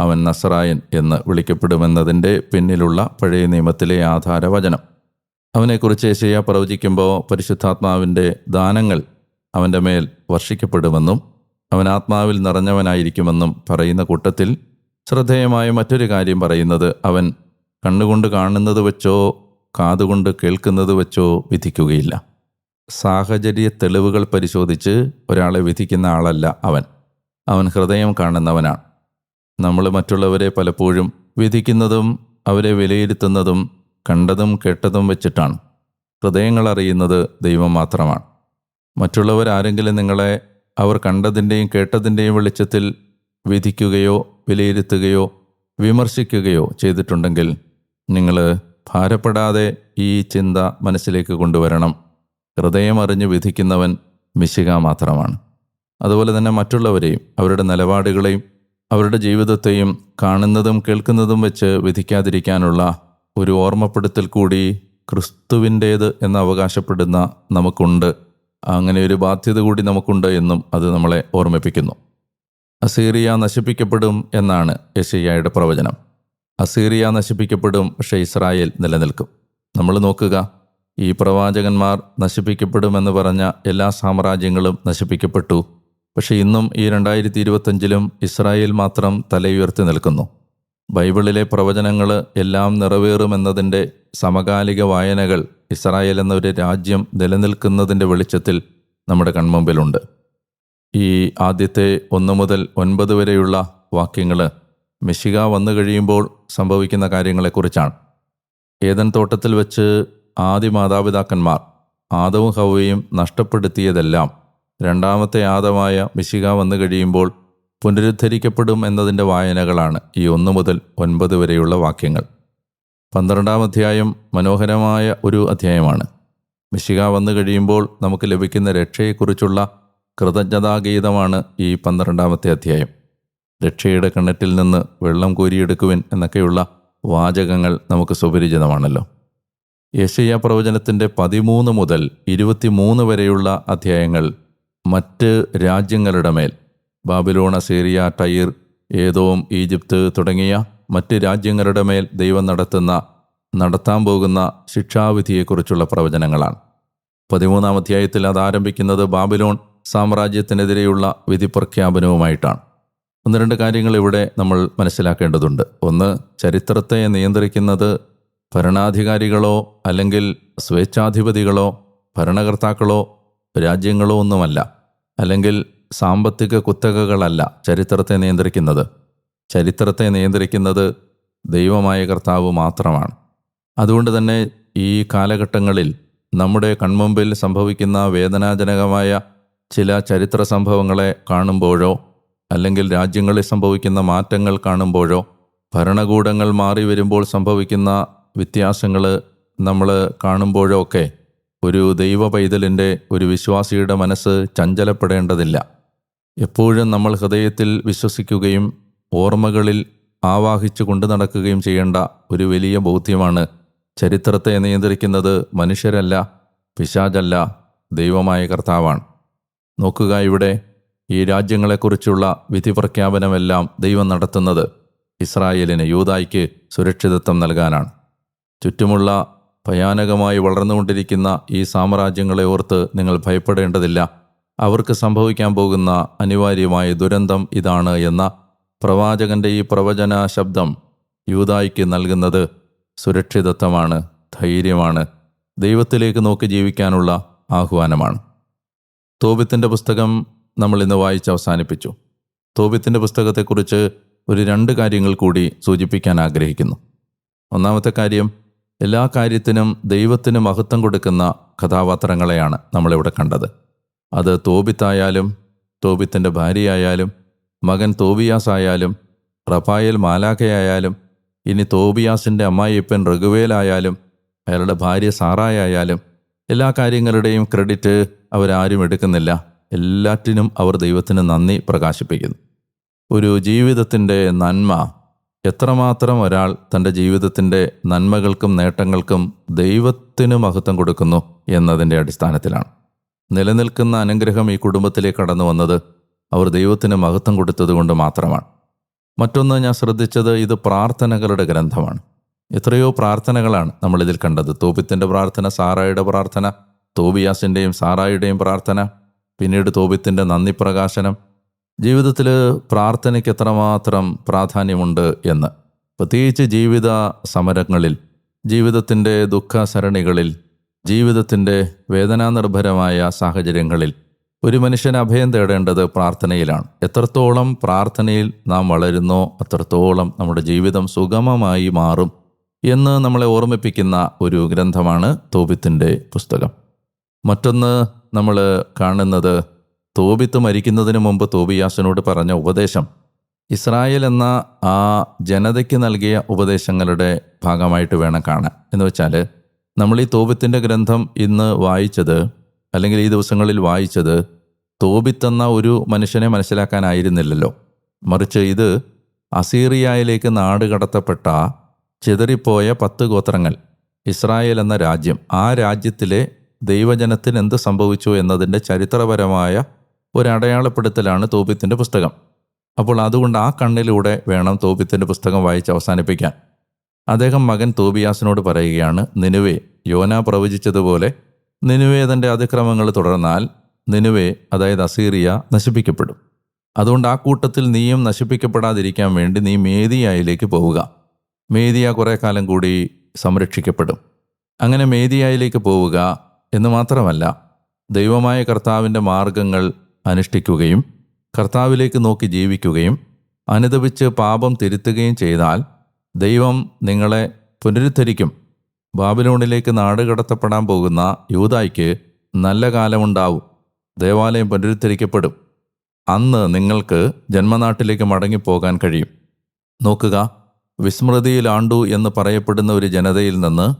അവൻ നസറായൻ എന്ന് വിളിക്കപ്പെടുമെന്നതിന്റെ പിന്നിലുള്ള പഴയ നിയമത്തിലെ ആധാരവചനം. അവനെക്കുറിച്ച് യേശയ്യ പ്രവചിക്കുമ്പോൾ പരിശുദ്ധാത്മാവിന്റെ ദാനങ്ങൾ അവന്റെ മേൽ വർഷിക്കപ്പെടുമെന്നും അവൻ ആത്മാവിൽ നിറഞ്ഞവനായിരിക്കുമെന്നും പറയുന്ന കൂട്ടത്തിൽ ശ്രദ്ധേയമായ മറ്റൊരു കാര്യം പറയുന്നത് അവൻ കണ്ണുകൊണ്ട് കാണുന്നത് വെച്ചോ കാതുകൊണ്ട് കേൾക്കുന്നത് വെച്ചോ വിധിക്കുകയില്ല. സാഹചര്യ തെളിവുകൾ പരിശോധിച്ച് ഒരാളെ വിധിക്കുന്ന ആളല്ല അവൻ. അവൻ ഹൃദയം കാണുന്നവനാണ്. നമ്മൾ മറ്റുള്ളവരെ പലപ്പോഴും വിധിക്കുന്നതും അവരെ വിലയിരുത്തുന്നതും കണ്ടതും കേട്ടതും വെച്ചിട്ടാണ്. ഹൃദയങ്ങൾ അറിയുന്നത് ദൈവം മാത്രമാണ്. മറ്റുള്ളവരാരെങ്കിലും നിങ്ങളെ അവർ കണ്ടതിന്റെയും കേട്ടതിന്റെയും വെളിച്ചത്തിൽ വിധിക്കുകയോ വിലയിരുത്തുകയോ വിമർശിക്കുകയോ ചെയ്തിട്ടുണ്ടെങ്കിൽ നിങ്ങൾ ഭാരപ്പെടാതെ ഈ ചിന്ത മനസ്സിലേക്ക് കൊണ്ടുവരണം. ഹൃദയം അറിഞ്ഞ് വിധിക്കുന്നവൻ മിശിക മാത്രമാണ്. അതുപോലെ തന്നെ മറ്റുള്ളവരെയും അവരുടെ നിലപാടുകളെയും അവരുടെ ജീവിതത്തെയും കാണുന്നതും കേൾക്കുന്നതും വെച്ച് വിധിക്കാതിരിക്കാനുള്ള ഒരു ഓർമ്മപ്പെടുത്തൽ കൂടി ക്രിസ്തുവിന്റേത് എന്ന് അവകാശപ്പെടുന്ന നമുക്കുണ്ട്. അങ്ങനെ ഒരു ബാധ്യത കൂടി നമുക്കുണ്ട് എന്നും അത് നമ്മളെ ഓർമ്മിപ്പിക്കുന്നു. അസീറിയ നശിപ്പിക്കപ്പെടും എന്നാണ് യശയ്യയുടെ പ്രവചനം. അസീറിയ നശിപ്പിക്കപ്പെടും പക്ഷേ ഇസ്രായേൽ നിലനിൽക്കും. നമ്മൾ നോക്കുക ഈ പ്രവാചകന്മാർ നശിപ്പിക്കപ്പെടുമെന്ന് പറഞ്ഞ എല്ലാ സാമ്രാജ്യങ്ങളും നശിപ്പിക്കപ്പെട്ടു. പക്ഷേ ഇന്നും ഈ രണ്ടായിരത്തി ഇരുപത്തഞ്ചിലും ഇസ്രായേൽ മാത്രം തലയുയർത്തി നിൽക്കുന്നു. ബൈബിളിലെ പ്രവചനങ്ങൾ എല്ലാം നിറവേറുമെന്നതിന്റെ സമകാലിക വായനകൾ ഇസ്രായേൽ എന്നൊരു രാജ്യം നിലനിൽക്കുന്നതിന്റെ വെളിച്ചത്തിൽ നമ്മുടെ കൺമുമ്പിലുണ്ട്. ഈ ആദ്യത്തെ ഒന്ന് മുതൽ ഒൻപത് വരെയുള്ള വാക്യങ്ങൾ മെഷിക വന്നു കഴിയുമ്പോൾ സംഭവിക്കുന്ന കാര്യങ്ങളെക്കുറിച്ചാണ്. ഏതൻ തോട്ടത്തിൽ വെച്ച് ആദ്യ മാതാപിതാക്കന്മാർ ആദവും ഹവയും നഷ്ടപ്പെടുത്തിയതെല്ലാം രണ്ടാമത്തെ ആദമായ മിശിക വന്നു കഴിയുമ്പോൾ പുനരുദ്ധരിക്കപ്പെടും എന്നതിന്റെ വായനകളാണ് ഈ ഒന്ന് മുതൽ ഒൻപത് വരെയുള്ള വാക്യങ്ങൾ. പന്ത്രണ്ടാം അധ്യായം മനോഹരമായ ഒരു അധ്യായമാണ്. മിശിക വന്നു കഴിയുമ്പോൾ നമുക്ക് ലഭിക്കുന്ന രക്ഷയെക്കുറിച്ചുള്ള കൃതജ്ഞതാഗീതമാണ് ഈ പന്ത്രണ്ടാമത്തെ അധ്യായം. രക്ഷയുടെ കിണറ്റിൽ നിന്ന് വെള്ളം കോരിയെടുക്കുവിൻ എന്നൊക്കെയുള്ള വാചകങ്ങൾ നമുക്ക് സുപരിചിതമാണല്ലോ. യശയ്യ പ്രവചനത്തിന്റെ പതിമൂന്ന് മുതൽ ഇരുപത്തിമൂന്ന് വരെയുള്ള അധ്യായങ്ങൾ മറ്റ് രാജ്യങ്ങളുടെ മേൽ. Babylon Syria Tyre Edom Egypt തുടങ്ങിയ മറ്റ് രാജ്യങ്ങളുടെ മേൽ ദൈവം നടത്തുന്ന നടത്താൻ പോകുന്ന ശിക്ഷാവിധിയെക്കുറിച്ചുള്ള പ്രവചനങ്ങളാണ്. പതിമൂന്നാം അധ്യായത്തിൽ അത് ആരംഭിക്കുന്നത് ബാബിലോൺ സാമ്രാജ്യത്തിനെതിരെയുള്ള വിധി പ്രഖ്യാപനവുമായിട്ടാണ് ഒന്ന് രണ്ട് കാര്യങ്ങൾ ഇവിടെ നമ്മൾ മനസ്സിലാക്കേണ്ടതുണ്ട്. ഒന്ന് ചരിത്രത്തെ നിയന്ത്രിക്കുന്നത് ഭരണാധികാരികളോ അല്ലെങ്കിൽ സ്വേച്ഛാധിപതികളോ ഭരണകർത്താക്കളോ രാജ്യങ്ങളോ ഒന്നുമല്ല. അല്ലെങ്കിൽ സാമ്പത്തിക കുത്തകകളല്ല ചരിത്രത്തെ നിയന്ത്രിക്കുന്നത്. ചരിത്രത്തെ നിയന്ത്രിക്കുന്നത് ദൈവമായ കർത്താവ് മാത്രമാണ്. അതുകൊണ്ട് തന്നെ ഈ കാലഘട്ടങ്ങളിൽ നമ്മുടെ കൺമുമ്പിൽ സംഭവിക്കുന്ന വേദനാജനകമായ ചില ചരിത്ര സംഭവങ്ങളെ കാണുമ്പോഴോ അല്ലെങ്കിൽ രാജ്യങ്ങളിൽ സംഭവിക്കുന്ന മാറ്റങ്ങൾ കാണുമ്പോഴോ ഭരണകൂടങ്ങൾ മാറി വരുമ്പോൾ സംഭവിക്കുന്ന വ്യത്യാസങ്ങൾ നമ്മൾ കാണുമ്പോഴോ ഒക്കെ ഒരു ദൈവ പൈതലിന്റെ ഒരു വിശ്വാസിയുടെ മനസ്സ് ചഞ്ചലപ്പെടേണ്ടതില്ല. എപ്പോഴും നമ്മൾ ഹൃദയത്തിൽ വിശ്വസിക്കുകയും ഓർമ്മകളിൽ ആവാഹിച്ചു കൊണ്ടു നടക്കുകയും ചെയ്യേണ്ട ഒരു വലിയ ബോധ്യമാണ് ചരിത്രത്തെ നിയന്ത്രിക്കുന്നത് മനുഷ്യരല്ല പിശാചല്ല ദൈവമായ കർത്താവാണ്. നോക്കുക ഇവിടെ ഈ രാജ്യങ്ങളെക്കുറിച്ചുള്ള വിധി പ്രഖ്യാപനമെല്ലാം ദൈവം നടത്തുന്നത് ഇസ്രായേലിന് യൂതായ്ക്ക് സുരക്ഷിതത്വം നൽകാനാണ്. ചുറ്റുമുള്ള ഭയാനകമായി വളർന്നുകൊണ്ടിരിക്കുന്ന ഈ സാമ്രാജ്യങ്ങളെ ഓർത്ത് നിങ്ങൾ ഭയപ്പെടേണ്ടതില്ല. അവർക്ക് സംഭവിക്കാൻ പോകുന്ന അനിവാര്യമായ ദുരന്തം ഇതാണ് എന്ന പ്രവാചകന്റെ ഈ പ്രവചന ശബ്ദം യൂതായ്ക്ക് നൽകുന്നത് സുരക്ഷിതത്വമാണ് ധൈര്യമാണ് ദൈവത്തിലേക്ക് നോക്കി ജീവിക്കാനുള്ള ആഹ്വാനമാണ്. തോബിത്തിന്റെ പുസ്തകം നമ്മൾ ഇന്ന് വായിച്ച് അവസാനിപ്പിച്ചു. തോബിത്തിന്റെ പുസ്തകത്തെക്കുറിച്ച് ഒരു രണ്ട് കാര്യങ്ങൾ കൂടി സൂചിപ്പിക്കാൻ ആഗ്രഹിക്കുന്നു. ഒന്നാമത്തെ കാര്യം എല്ലാ കാര്യത്തിനും ദൈവത്തിന് മഹത്വം കൊടുക്കുന്ന കഥാപാത്രങ്ങളെയാണ് നമ്മളിവിടെ കണ്ടത്. അത് തോബിത്തായാലും തോബിത്തിന്റെ ഭാര്യയായാലും മകൻ തോബിയാസ് ആയാലും റഫായൽ മാലാഖയായാലും ഇനി തോബിയാസിന്റെ അമ്മായിയപ്പൻ റഘുവേലായാലും അയാളുടെ ഭാര്യ സാറായായാലും എല്ലാ കാര്യങ്ങളുടെയും ക്രെഡിറ്റ് അവരാരും എടുക്കുന്നില്ല. എല്ലാറ്റിനും അവർ ദൈവത്തിന് നന്ദി പ്രകാശിപ്പിക്കുന്നു. ഒരു ജീവിതത്തിന്റെ നന്മ എത്രമാത്രം ഒരാൾ തന്റെ ജീവിതത്തിന്റെ നന്മകൾക്കും നേട്ടങ്ങൾക്കും ദൈവത്തിന് മഹത്വം കൊടുക്കുന്നു എന്നതിന്റെ അടിസ്ഥാനത്തിലാണ്. നിലനിൽക്കുന്ന അനുഗ്രഹം ഈ കുടുംബത്തിലേക്ക് കടന്നു വന്നത് അവർ ദൈവത്തിന് മഹത്വം കൊടുത്തതുകൊണ്ട് മാത്രമാണ്. മറ്റൊന്ന് ഞാൻ ശ്രദ്ധിച്ചത് ഇത് പ്രാർത്ഥനകളുടെ ഗ്രന്ഥമാണ്. എത്രയോ പ്രാർത്ഥനകളാണ് നമ്മളിതിൽ കണ്ടത്. തോപിത്തിന്റെ പ്രാർത്ഥന സാറായുടെ പ്രാർത്ഥന തോബിയാസിന്റെയും സാറായുടെയും പ്രാർത്ഥന പിന്നീട് തോബിത്തിന്റെ നന്ദി പ്രകാശനം. ജീവിതത്തിൽ പ്രാർത്ഥനയ്ക്ക് എത്രമാത്രം പ്രാധാന്യമുണ്ട് എന്ന്. പ്രത്യേകിച്ച് ജീവിത സമരങ്ങളിൽ ജീവിതത്തിന്റെ ദുഃഖസരണികളിൽ ജീവിതത്തിന്റെ വേദനാനിർഭരമായ സാഹചര്യങ്ങളിൽ ഒരു മനുഷ്യൻ അഭയം തേടേണ്ടത് പ്രാർത്ഥനയിലാണ്. എത്രത്തോളം പ്രാർത്ഥനയിൽ നാം വളരുന്നോ അത്രത്തോളം നമ്മുടെ ജീവിതം സുഗമമായി മാറും എന്ന് നമ്മളെ ഓർമ്മിപ്പിക്കുന്ന ഒരു ഗ്രന്ഥമാണ് തോബിത്തിന്റെ പുസ്തകം. മറ്റൊന്ന് നമ്മൾ കാണുന്നത് തോബിത്ത് മരിക്കുന്നതിന് മുമ്പ് തോബിയാസിനോട് പറഞ്ഞ ഉപദേശം. ഇസ്രായേൽ എന്ന ആ ജനതയ്ക്ക് നൽകിയ ഉപദേശങ്ങളുടെ ഭാഗമായിട്ട് വേണം കാണാൻ. എന്ന് വെച്ചാൽ നമ്മൾ ഈ തോബിത്തിന്റെ ഗ്രന്ഥം ഇന്ന് വായിച്ചത് അല്ലെങ്കിൽ ഈ ദിവസങ്ങളിൽ വായിച്ചത് തോബിത്ത് എന്ന ഒരു മനുഷ്യനെ മനസ്സിലാക്കാനായിരുന്നില്ലല്ലോ മറിച്ച് ഇത് അസീറിയയിലേക്ക് നാട് കടത്തപ്പെട്ട ചിതറിപ്പോയ പത്ത് ഗോത്രങ്ങൾ ഇസ്രായേൽ എന്ന രാജ്യം ആ രാജ്യത്തിലെ ദൈവജനത്തിന് എന്ത് സംഭവിച്ചു എന്നതിന്റെ ചരിത്രപരമായ ഒരു അടയാളപ്പെടുത്തലാണ് തോപിത്തിന്റെ പുസ്തകം. അപ്പോൾ അതുകൊണ്ട് ആ കണ്ണിലൂടെ വേണം തോപിത്തിന്റെ പുസ്തകം വായിച്ച് അവസാനിപ്പിക്കാൻ. അദ്ദേഹം മകൻ തോബിയാസിനോട് പറയുകയാണ് നിനുവേ യോന പ്രവചിച്ചതുപോലെ നിനുവേ തന്റെ അതിക്രമങ്ങൾ തുടർന്നാൽ നിനുവേ അതായത് അസീറിയ നശിപ്പിക്കപ്പെടും. അതുകൊണ്ട് ആ കൂട്ടത്തിൽ നീയും നശിപ്പിക്കപ്പെടാതിരിക്കാൻ വേണ്ടി നീ മേദിയായിലേക്ക് പോവുക. മേദിയ കുറേ കാലം കൂടി സംരക്ഷിക്കപ്പെടും. അങ്ങനെ മേദിയായിലേക്ക് പോവുക എന്ന് മാത്രമല്ല ദൈവമായ കർത്താവിന്റെ മാർഗങ്ങൾ അനുഷ്ഠിക്കുകയും കർത്താവിലേക്ക് നോക്കി ജീവിക്കുകയും അനുദപിച്ച് പാപം തിരുത്തുകയും ചെയ്താൽ ദൈവം നിങ്ങളെ പുനരുദ്ധരിക്കും. ബാബിലോണിലേക്ക് നാട് കടത്തപ്പെടാൻ പോകുന്ന യൂതായ്ക്ക് നല്ല കാലമുണ്ടാവും. ദേവാലയം പുനരുദ്ധരിക്കപ്പെടും. അന്ന് നിങ്ങൾക്ക് ജന്മനാട്ടിലേക്ക് മടങ്ങിപ്പോകാൻ കഴിയും. നോക്കുക വിസ്മൃതിയിലാണ്ടു എന്ന് പറയപ്പെടുന്ന ഒരു ജനതയിൽ നിന്ന്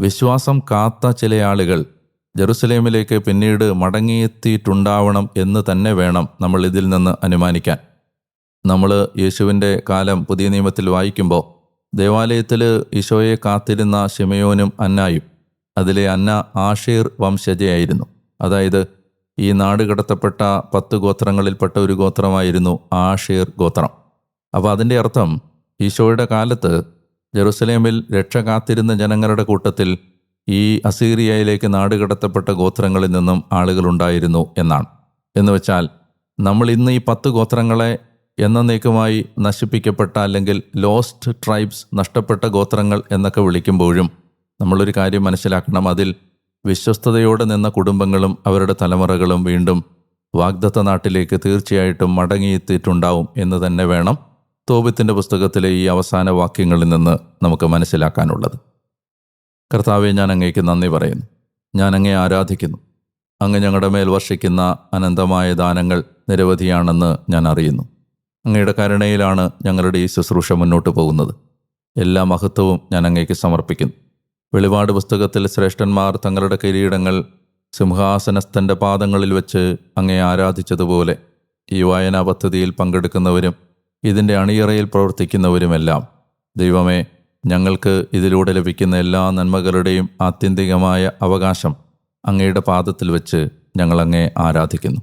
വിശ്വാസം കാത്ത ചില ആളുകൾ ജെറുസലേമിലേക്ക് പിന്നീട് മടങ്ങിയെത്തിയിട്ടുണ്ടാവണം എന്ന് തന്നെ വേണം നമ്മൾ ഇതിൽ നിന്ന് അനുമാനിക്കാൻ. നമ്മൾ യേശുവിന്റെ കാലം പുതിയ നിയമത്തിൽ വായിക്കുമ്പോൾ ദേവാലയത്തിൽ ഈശോയെ കാത്തിരുന്ന ഷിമയോനും അന്നായും അതിലെ അന്ന ആഷീർ വംശജയായിരുന്നു. അതായത് ഈ നാട് കടത്തപ്പെട്ട പത്ത് ഗോത്രങ്ങളിൽപ്പെട്ട ഒരു ഗോത്രമായിരുന്നു ആഷീർ ഗോത്രം. അപ്പോൾ അതിന്റെ അർത്ഥം ഈശോയുടെ കാലത്ത് ജെറുസലേമിൽ രക്ഷ കാത്തിരുന്ന ജനങ്ങളുടെ കൂട്ടത്തിൽ ഈ അസീറിയയിലേക്ക് നാടുകടത്തപ്പെട്ട ഗോത്രങ്ങളിൽ നിന്നും ആളുകളുണ്ടായിരുന്നു എന്നാണ്. എന്ന് വെച്ചാൽ നമ്മൾ ഇന്ന് ഈ പത്ത് ഗോത്രങ്ങളെ എന്നേക്കുമായി നശിപ്പിക്കപ്പെട്ട അല്ലെങ്കിൽ ലോസ്റ്റ് ട്രൈബ്സ് നഷ്ടപ്പെട്ട ഗോത്രങ്ങൾ എന്നൊക്കെ വിളിക്കുമ്പോഴും നമ്മളൊരു കാര്യം മനസ്സിലാക്കണം. അതിൽ വിശ്വസ്തയോടെ നിന്ന കുടുംബങ്ങളും അവരുടെ തലമുറകളും വീണ്ടും വാഗ്ദത്ത നാട്ടിലേക്ക് തീർച്ചയായിട്ടും മടങ്ങിയെത്തിയിട്ടുണ്ടാവും എന്ന് തന്നെ വേണം തോബിത്തിന്റെ പുസ്തകത്തിലെ ഈ അവസാന വാക്യങ്ങളിൽ നിന്ന് നമുക്ക് മനസ്സിലാക്കാനുള്ളത്. കർത്താവെ ഞാൻ അങ്ങേക്ക് നന്ദി പറയുന്നു. ഞാൻ അങ്ങേ ആരാധിക്കുന്നു. അങ്ങ് ഞങ്ങളുടെ മേൽ വർഷിക്കുന്ന അനന്തമായ ദാനങ്ങൾ നിരവധിയാണെന്ന് ഞാൻ അറിയുന്നു. അങ്ങയുടെ കരുണയിലാണ് ഞങ്ങളുടെ ഈ ശുശ്രൂഷ മുന്നോട്ട് പോകുന്നത്. എല്ലാ മഹത്വവും ഞാൻ അങ്ങേക്ക് സമർപ്പിക്കുന്നു. വെളിപാട് പുസ്തകത്തിൽ ശ്രേഷ്ഠന്മാർ തങ്ങളുടെ കിരീടങ്ങൾ സിംഹാസനസ്ഥന്റെ പാദങ്ങളിൽ വെച്ച് അങ്ങേ ആരാധിച്ചതുപോലെ ഈ വായനാ പദ്ധതിയിൽ പങ്കെടുക്കുന്നവരും ഇതിന്റെ അണിയറയിൽ പ്രവർത്തിക്കുന്നവരുമെല്ലാം ദൈവമേ ഞങ്ങൾക്ക് ഇതിലൂടെ ലഭിക്കുന്ന എല്ലാ നന്മകളുടെയും ആത്യന്തികമായ അവകാശം അങ്ങയുടെ പാദത്തിൽ വെച്ച് ഞങ്ങൾ അങ്ങേ ആരാധിക്കുന്നു.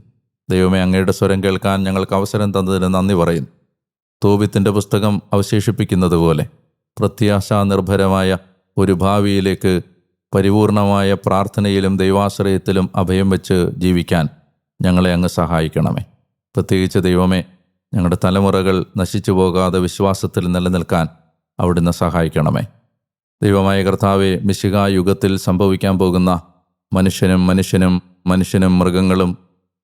ദൈവമേ അങ്ങയുടെ സ്വരം കേൾക്കാൻ ഞങ്ങൾക്ക് അവസരം തന്നതിന് നന്ദി പറയുന്നു. തോബിത്തിന്റെ പുസ്തകം അവശേഷിപ്പിക്കുന്നത് പോലെ പ്രത്യാശാനിർഭരമായ ഒരു ഭാവിയിലേക്ക് പരിപൂർണമായ പ്രാർത്ഥനയിലും ദൈവാശ്രയത്തിലും അഭയം വെച്ച് ജീവിക്കാൻ ഞങ്ങളെ അങ്ങ് സഹായിക്കണമേ. പ്രത്യേകിച്ച് ദൈവമേ ഞങ്ങളുടെ തലമുറകൾ നശിച്ചു പോകാതെ വിശ്വാസത്തിൽ നിലനിൽക്കാൻ അവിടുന്ന് സഹായിക്കണമേ. ദൈവമായ കർത്താവെ മിശിക യുഗത്തിൽ സംഭവിക്കാൻ പോകുന്ന മനുഷ്യനും മനുഷ്യനും മനുഷ്യനും മൃഗങ്ങളും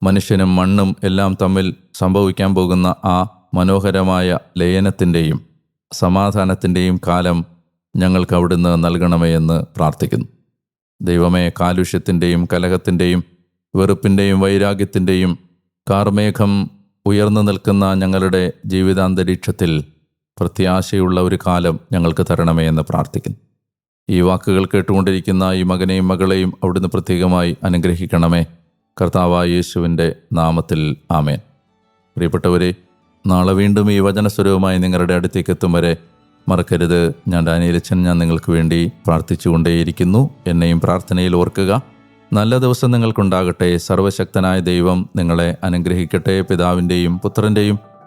മനുഷ്യനും മണ്ണും എല്ലാം തമ്മിൽ സംഭവിക്കാൻ പോകുന്ന ആ മനോഹരമായ ലയനത്തിന്റെയും സമാധാനത്തിന്റെയും കാലം ഞങ്ങൾക്ക് അവിടുന്ന് നൽകണമേ എന്ന് പ്രാർത്ഥിക്കുന്നു. ദൈവമേ കാലുഷ്യത്തിന്റെയും കലഹത്തിന്റെയും വെറുപ്പിന്റെയും വൈരാഗ്യത്തിന്റെയും കാർമേഘം ഉയർന്നു നിൽക്കുന്ന ഞങ്ങളുടെ ജീവിതാന്തരീക്ഷത്തിൽ പ്രത്യാശയുള്ള ഒരു കാലം ഞങ്ങൾക്ക് തരണമേ എന്ന് പ്രാർത്ഥിക്കുന്നു. ഈ വാക്കുകൾ കേട്ടുകൊണ്ടിരിക്കുന്ന ഈ മകനെയും മകളെയും അവിടുന്ന് പ്രത്യേകമായി അനുഗ്രഹിക്കണമേ. കർത്താവായ യേശുവിന്റെ നാമത്തിൽ ആമേൻ. പ്രിയപ്പെട്ടവരെ നാളെ വീണ്ടും ഈ വചനസ്വരവുമായി നിങ്ങളുടെ അടുത്തേക്ക് എത്തും വരെ മറക്കരുത്. ഞാൻ ഡാനിയലച്ചൻ ഞാൻ നിങ്ങൾക്ക് വേണ്ടി പ്രാർത്ഥിച്ചുകൊണ്ടേയിരിക്കുന്നു. എന്നെയും പ്രാർത്ഥനയിൽ ഓർക്കുക. നല്ല ദിവസം നിങ്ങൾക്കുണ്ടാകട്ടെ. സർവശക്തനായ ദൈവം നിങ്ങളെ അനുഗ്രഹിക്കട്ടെ. പിതാവിന്റെയും പുത്രന്റെയും